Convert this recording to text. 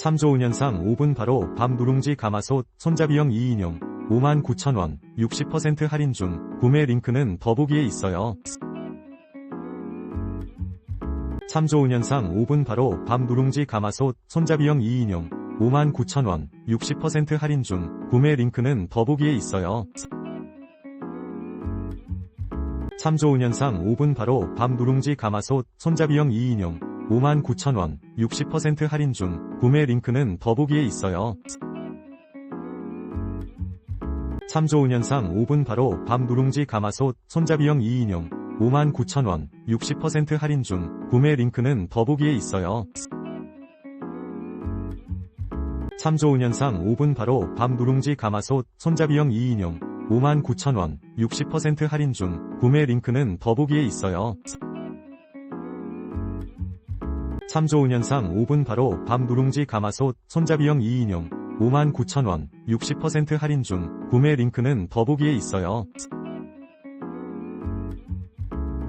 참조 5년상 5분 바로 밤 누룽지 가마솥 손잡이형 2인용 59,000원 60% 할인 중 구매 링크는 더보기에 있어요. 참조 5년상 5분 바로 밤 누룽지 가마솥 손잡이형 2인용 59,000원 60% 할인 중 구매 링크는 더보기에 있어요. 참조 5년상 5분 바로 밤 누룽지 가마솥 손잡이형 2인용 59,000원 60% 할인 중 구매 링크는 더보기에 있어요. 참조 5년상 5분 바로 밤 누룽지 가마솥 손잡이형 2인용 59,000원 60% 할인 중 구매 링크는 더보기에 있어요. 참조 5년상 5분 바로 밤 누룽지 가마솥 손잡이형 2인용 59,000원 60% 할인 중 구매 링크는 더보기에 있어요. 참조 5년상 5분 바로 밤 누룽지 가마솥 손잡이형 2인용 59,000원 60% 할인 중 구매 링크는 더보기에 있어요.